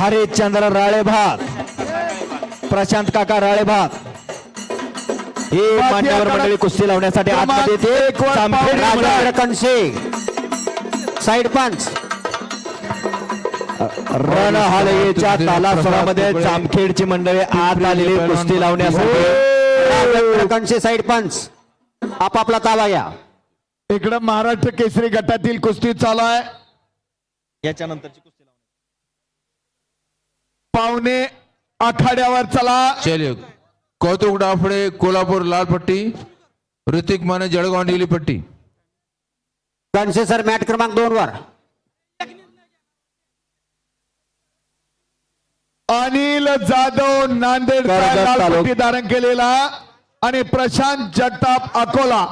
हरिश्चंद्र राळेभात प्रशांत काका राळेभात ही मान्यवर मंडळी कुस्ती लावण्यासाठी आतमध्ये येते. कणसे साईड पंच. रण हालगेच्या तालासरामध्ये जामखेडची मंडळी आत आलेली कुस्ती लावण्यासाठी. कणसे साईड पंच. आपापला ताबा घ्या इकडं महाराष्ट्र केसरी गटातील कुस्ती चालू आहे. याच्यानंतरची कुस्ती पावणे आखाड्यावर चला. चलिए कौतुक डाफड़े कोल्हापुर लाल पट्टी ऋतिक माने जळगाव नीली पट्टी. कणसे सर मॅट क्रमांक दोन वर. अनिल जाधव नांदेड धारण केलेला आणि प्रशांत जगताप अकोला.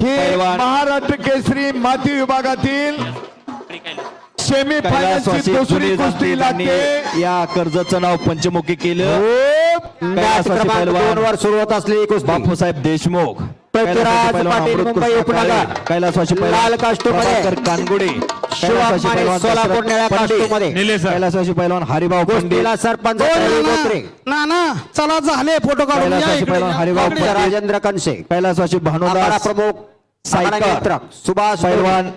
ही. महाराष्ट्र केसरी माती विभागातील सेमी दुसरी कुस्ती लागते. या कर्जचं नाव पंचमुखी केलं. मॅच कैलासवासी क्रमांक पैलवान. दोन वर सुरू होत बापूसाहेब देशमुख. लाल कानगुडे. पैलवान हरिभाऊ कुस्तीला सरपंच. ना ना चला झाले फोटो काढून. पैलवान हरिभाऊ राजेंद्र कणसे कैलासवासी आखाडा भानुदास प्रमुख सुभाष पैलवान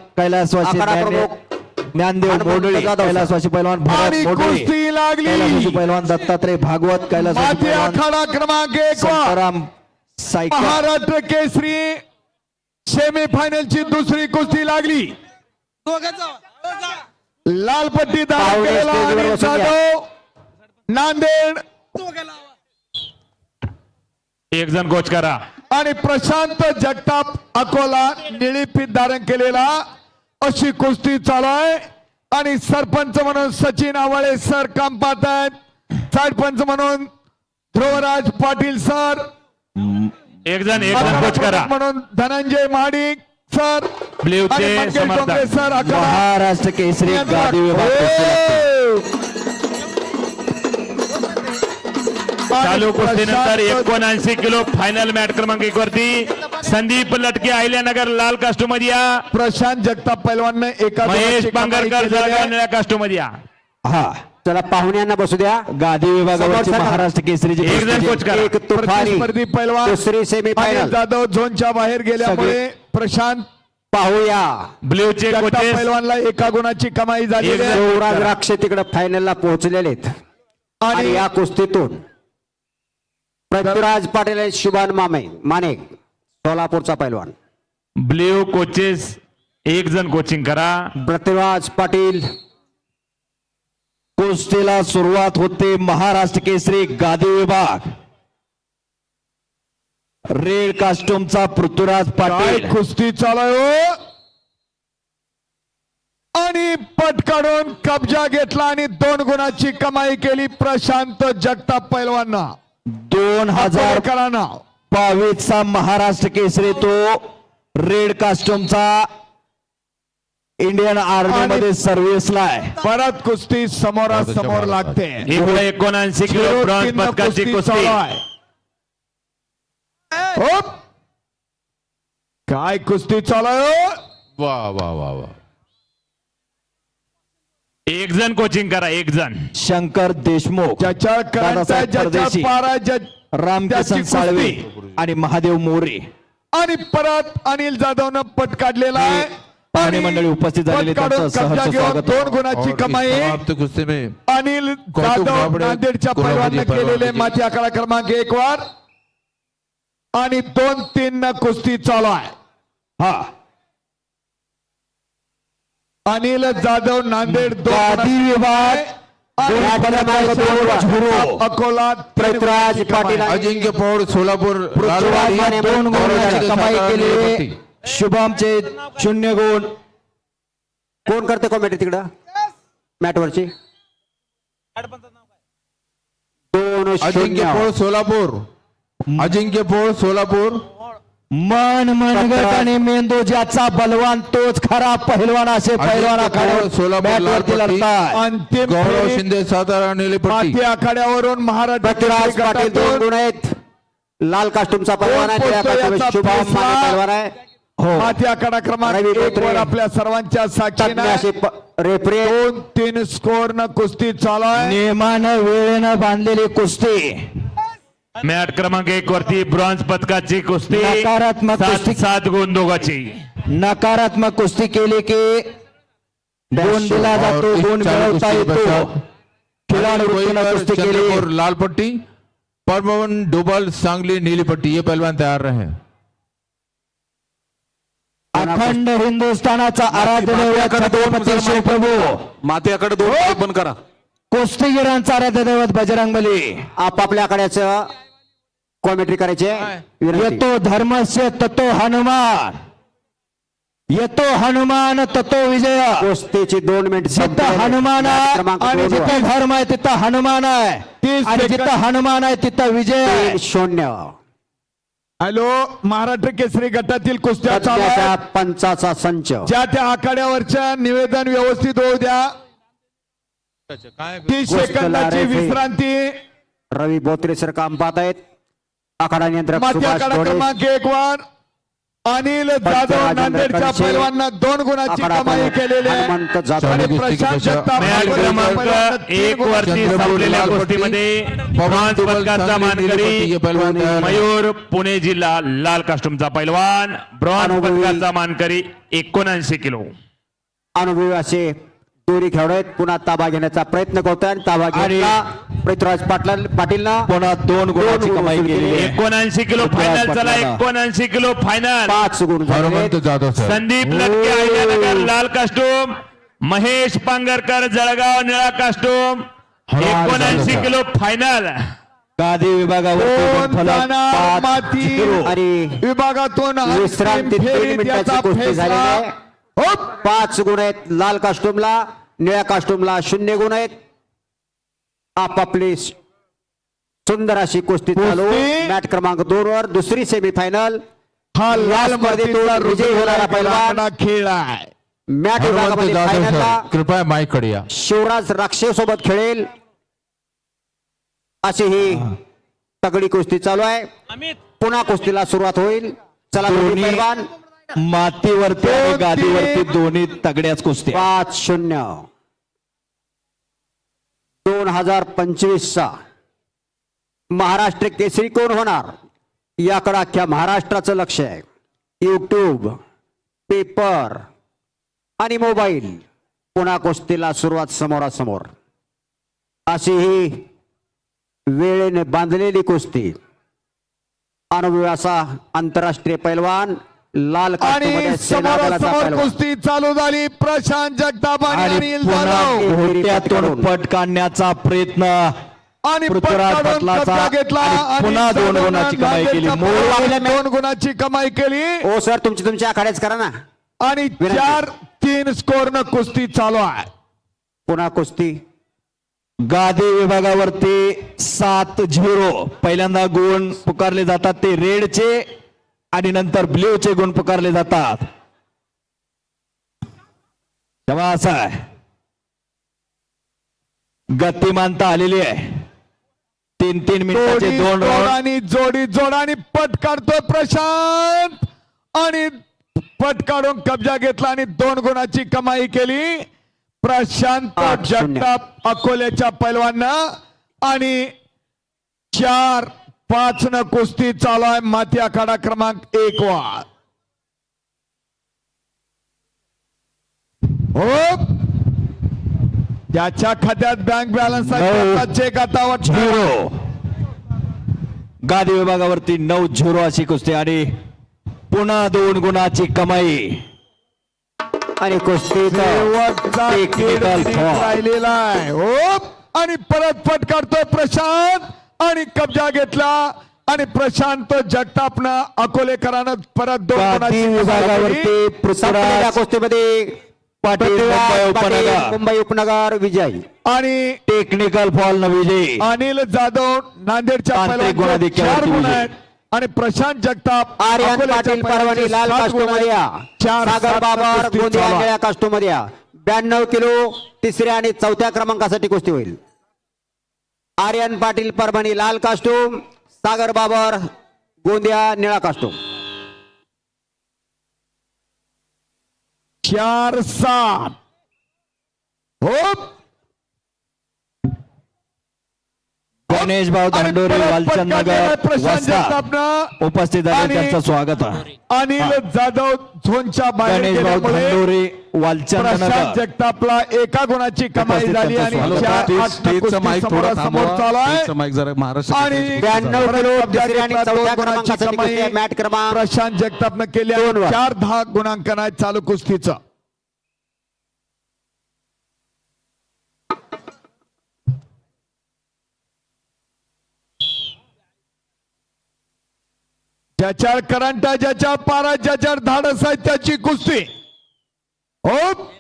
ज्ञाने- प्रमुख ज्ञानदेव मोडळे. कैलासवासी पैलवान भरत मोडळे लागली. कैलासवासी पैलवान दत्तात्रय भागवत कैलासवासी आखाडा क्रमांक एक संताराम महाराष्ट्र केसरी सेमी फायनलची दुसरी कुस्ती लागली. लाल पट्टी. जाधव नांदेड. एक जण गोच करा आणि प्रशांत जगताप अकोला निळी पीठ धारण केलेला अशी कुस्ती चालू आहे आणि सरपंच म्हणून सचिन आवाळे सर काम पाहत आहेत सरपंच म्हणून ध्रुवराज पाटील सर. एक जण एक करा. म्हणून धनंजय महाडिक सर. ब्ल्यूचे समर्थक. सर महाराष्ट्र केसरी गादी विभाग चालू कुस्तीनंतर एकोणऐंशी किलो फायनल मॅट क्रमांक एक वरती संदीप लटके अहिल्यानगर लाल कास्टोमध्ये या प्रशांत जगताप पैलवान एका महेश आहे. निळ्या कास्टोमध्ये या हा चला पाहुण्यांना बसू द्या. गादी विभागावरची. महाराष्ट्र केसरीची एक तुफानी प्रतिस्पर्धी पैलवान दुसरी सेमी अनिल फायनल जाधव झोनच्या बाहेर गेल्यामुळे प्रशांत पाहूया. ब्ल्यूचे पैलवानला एका गुणाची कमाई जण- युवराज राक्षे तिकडे फायनलला पोहोचलेले आहेत आणि या कुस्तीतून पृथ्वीराज पाटील शुभान मामे माने सोलापूरचा पैलवान. ब्ल्यू कोचेस एक जण कोचिंग करा. पृथ्वीराज पाटील कुस्तीला सुरुवात होते महाराष्ट्र केसरी गादी विभाग. रेड कास्टूमचा पृथ्वीराज पाटील. कुस्ती चालू आहे हो? आणि पट काढून कब्जा घेतला आणि दोन गुणाची कमाई केली प्रशांत जगताप पैलवांना. दोन हजार कराना बावीस चा महाराष्ट्र केसरी तो रेड कास्टूमचा इंडियन आर्मी मध्ये सर्व्हिसला आहे परत कुस्ती समोरासमोर लागते. इकडे एकोणऐंशी किलो ब्रॉन्झ पदकाची कुस्ती. काय कुस्ती चालू? वाह वाह वाह वाह एक जण कोचिंग करा एक जण. शंकर देशमुख ज्याच्या दादासाहेब ज्याच्या परदेशी, पार आहे, ज्या- रामकिसन त्याची साळवे कुस्ती. आणि महादेव मोरे. आणि परत अनिल जाधवनं पट काढलेला आहे. पाहुणे मंडळी उपस्थित झालेले पट काढून त्यांचं सहर्ष कब्जा घेऊन स्वागत. दोन गुणाची और कमाई. इस समाप्त कुस्ती में अनिल कौतुक जाधव नांदेडच्या पैलवाननं पैलवान केलेले विजयी. माती आकडा क्रमांक एक वर. आणि दोन तीन न कुस्ती चालू आहे. हा. अनिल जाधव नांदेड दोन विभाग. अकोला पृथ्वीराज. पाटील आणि अजिंक्य पौड़ सोलापुर दोन कमाई केली. शुभमचे शून्य गुण. कोण करते कॉमेडी तिकडं? मॅटवरची? दोन अजिंक्य पौड़ सोलापूर. अजिंक्य पौड़ सोलापूर. मन मनगट आणि मेंदू ज्याचा बलवान तोच खरा पहिलवान असे पहिलवान सोलापूर गौरव शिंदे सातारा नीली पट्टी. माती आखाड्यावरून गुण आहेत. लाल कास्टूमचा पैलवान आहे हो. माती आकडा क्रमांक आपल्या सर्वांच्या साक्षीनं रेफरी दोन तीन स्कोर न कुस्ती चालू आहे. नियमानं वेळेनं बांधलेली कुस्ती. मॅट क्रमांक एक वरती ब्रॉन्झ पदकाची कुस्ती नकारात्मक सात कुस्ती. सात गुण दोघाची नकारात्मक कुस्ती केली की गुण दिला जातो और गुण मिळवता येतो खिलाडी वृत्तीनं कुस्ती चंद्रपुर केली लाल पट्टी परमवन डोबल सांगली नीली पट्टी ये पहलवान तैयार रहे। अखंड हिंदुस्थानाचा आराध्य दैवत छत्रपती शिवप्रभू। दोन पाय बंद करा। कुस्तीगिरांचा आराध्य दैवत बजरंग बली आपापल्याकडेच कॉमेंट्री करायचे. येतो धर्मस्य ततो हनुमान. येतो हनुमान ततो विजय. कुस्तीची दोन मिनिट जिथं हनुमान आहे आणि. जिथं धर्म आहे तिथं हनुमान आहे. तीस आणि. जिथं हनुमान आहे तिथं विजय शून्य. हॅलो महाराष्ट्र केसरी गटातील कुस्त्या पंचाचा संच. ज्या त्या आखाड्यावरच्या निवेदन व्यवस्थित होऊ द्या. तीस सेकंदाची. विश्रांती. रवी बोत्रे सर काम पाहत आहेत आखाडा नियंत्रक सुभाष क्रमांक एक वर अनिल जाधव राजेंद्र नांदेडच्या खडसे. पैलवांना दोन गुणाची आखाडा कमाई केलेली आहे. जाधव. आणि प्रशांत क्रमांक पैलवानांना तीन एक वरती चंद्रपूर संपलेल्या लाल पट्टी, कुस्तीमध्ये पवन ब्रॉन्झ डोबल पदकाचा सांगली नीली पट्टी ये मानकरी पहलवान तैयार रहे मयूर पुणे जिल्हा लाल कास्टूमचा पैलवान. ब्रॉन्झ अनुभवी. पदकाचा मानकरी एकोणऐंशी किलो. अनुभवी असे दोरी खेळत पुन्हा ताबा घेण्याचा प्रयत्न करतोय आणि ताबा घेतला पृथ्वीराज पाटील पाटीलनं. पुन्हा दोन गुणाची गुण कमाई केली. एकोणऐंशी किलो फायनल चला एकोणऐंशी किलो फायनल पाच गुण जाधव संदीप लटके अहिल्यानगर लाल कास्टूम. महेश पांगरकर जळगाव निळा कास्टूम. एकोणऐंशी किलो फायनल गादी विभागावर विभागातून विश्रांती तीन मिनिटाची. झालेली आहे. हो. पाच गुण आहेत. लाल कास्टूमला निळ्या कास्टूमला शून्य गुण आहेत. आपापली सुंदर अशी कुस्ती चालू. मॅट क्रमांक दोन वर दुसरी सेमीफायनल हा लाल स्पर्धेतून विजयी होणारा. राखणा खेळ आहे. मॅट विभागामध्ये फायनलला कृपया माइक कड़िया शिवराज राक्षे सोबत खेळेल. अशी ही तगडी कुस्ती चालू आहे. पुन्हा कुस्तीला सुरुवात होईल. चला मातीवरती आणि गादीवरती दोन्ही तगड्याच कुस्त्या. पाच शून्य. दोन हजार पंचवीस चा महाराष्ट्र केसरी कोण होणार? याकडे अख्ख्या महाराष्ट्राचं लक्ष आहे. युट्यूब पेपर आणि मोबाईल पुन्हा कुस्तीला सुरुवात समोरासमोर. अशी ही वेळेने बांधलेली कुस्ती. अनुभवी असा आंतरराष्ट्रीय पैलवान लाल आणि समोरासमोर. कुस्ती चालू झाली. प्रशांत जगताप आणि घोट्यातून पट काढण्याचा प्रयत्न आणि पुन्हा दोन गुणाची कमाई केली. दोन गुणाची कमाई केली. ओ सर तुमची तुमच्या आखाड्याच करा ना. आणि. चार तीन स्कोर न कुस्ती चालू आहे. पुन्हा कुस्ती. गादी विभागावरती सात झिरो. पहिल्यांदा गुण पुकारले जातात ते रेडचे. आणि नंतर ब्ल्यूचे गुण पुकारले जातात. तेव्हा असं आहे. गतिमानता आलेली आहे. तीन तीन मिनिटाचे जोडी दोन जोडानी जोडी जोडानी पट काढतोय प्रशांत. आणि पट काढून कब्जा घेतला आणि दोन गुणाची कमाई केली. प्रशांत. जगताप अकोल्याच्या पैलवांना आणि चार पाच न कुस्ती चालू आहे. माती आखाडा क्रमांक एक वा हो त्याच्या खात्यात बँक बॅलन्स आहे. चेक आता झिरो गादी विभागावरती नऊ झिरो अशी कुस्ती आणि पुन्हा दोन गुणाची कमाई. आणि foul. राहिलेला आहे. हो आणि परत पट काढतोय प्रशांत. आणि कब्जा घेतला आणि प्रशांत जगतापनं अकोलेकरानं परत दोन मुंबई उपनगर. मुंबई उपनगर विजय. आणि टेक्निकल फॉल न विजयी. अनिल जाधव नांदेडच्या आणि प्रशांत जगताप आर्यन पाटील परभणी लाल सात गुण कास्टोमध्ये या. आहेत. चार सागर बाबर कुस्ती गोंदिया चालू आहे. निळ्या कास्टोमध्ये या. ब्याण्णव किलो तिसऱ्या आणि चौथ्या क्रमांकासाठी कुस्ती होईल. आर्यन पाटील परभणी लाल कास्टूम सागर बाबर गोंदिया निळा कास्टूम चार सात. हो गणेश भाऊ धांडोरी परत वालचंद प्रशांत जगतापनं. उपस्थित झाले आणि त्यांचं स्वागत आहे. अनिल जाधव झोनच्या गणेश भाऊ धांडोरी वालचंद प्रशांत जगतापला एका गुणाची कमाई झाली त्यांचं आणि स्वागत चार आहे. आठ स्टेजचं माईक थोडं समोर थांबवा. चालू ज्याच्यावर करंट ज्याच्या पारा ज्याच्यावर धाडस आहे त्याची कुस्ती. हो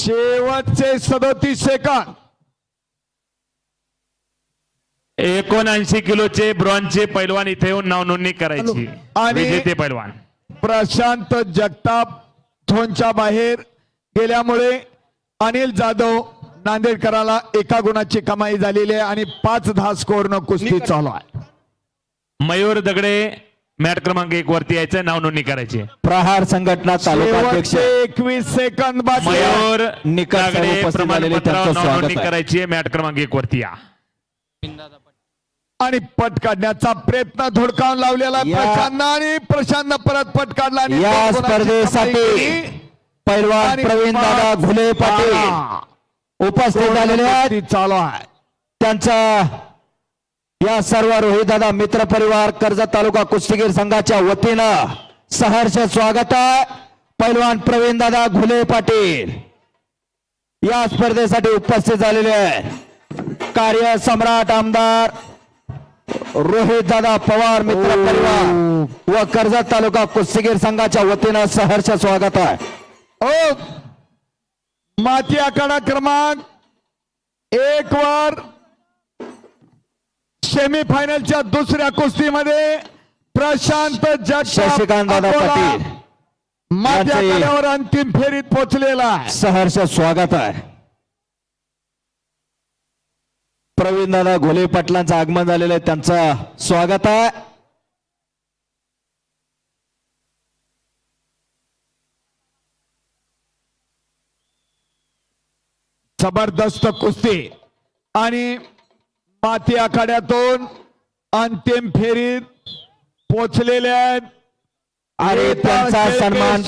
शेवटचे सदोतीस सेकंद. एकोणऐंशी किलोचे ब्रॉन्झचे पैलवान इथे येऊन नाव नोंदणी करायची. आणि- विजेते पैलवान. प्रशांत जगताप झोनच्या बाहेर गेल्यामुळे अनिल जाधव नांदेडकराला एका गुणाची कमाई झालेली आहे आणि पाच दहा स्कोर न कुस्ती चालू आहे मयूर दगडे मॅट क्रमांक एक वरती यायचं नाव नोंदणी करायची प्रहार संघटना तालुका अध्यक्ष शेवटचे एकवीस सेकंद बाकी आहे. मयूर उपस्थित झालेले, प्रमाणपत्रावर नाव स्वागत नोंदणी आहे. करायची आहे मॅट क्रमांक एक वरती या आणि पट काढण्याचा प्रयत्न धोडकावून लावलेला आहे या- प्रशांत आणि प्रशांत परत पट काढला आणि या दोन गुणाची स्पर्धेसाठी कमाई केली. पैलवान आणि प्रवीण दादा पाच- घुले पाटील. उपस्थित झालेले आहेत. चालू आहे? त्यांचा या सर्व रोहित दादा मित्र परिवार कर्जत तालुका कुस्तीगीर संघाच्या वतीनं सहर्ष स्वागत आहे. पैलवान प्रवीण दादा घुले पाटील या स्पर्धेसाठी उपस्थित झालेले आहेत. कार्य सम्राट आमदार रोहित दादा पवार मित्र परिवार व कर्जत तालुका कुस्तीगीर संघाच्या वतीनं सहर्ष स्वागत आहे. ओ माती आखाडा क्रमांक एक वर सेमीफायनलच्या दुसऱ्या कुस्तीमध्ये प्रशांत शशिकांत दादा पाटील. माती यांचे- आखाड्यावर अंतिम फेरीत पोहोचलेला आहे. सहर्ष स्वागत आहे. प्रवीण दादा घोले पाटलांचं आगमन झालेलं आहे. त्यांचं स्वागत आहे. जबरदस्त कुस्ती. आणि माती आखाड्यातून अंतिम फेरीत पोचलेले आहेत. आणि त्यांचा सन्मान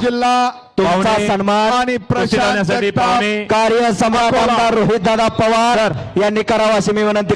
जिल्हा तुमचा सन्मान आणि पाहुणे. कार्य. आमदार रोहित दादा पवार यांनी करावा अशी मी विनंती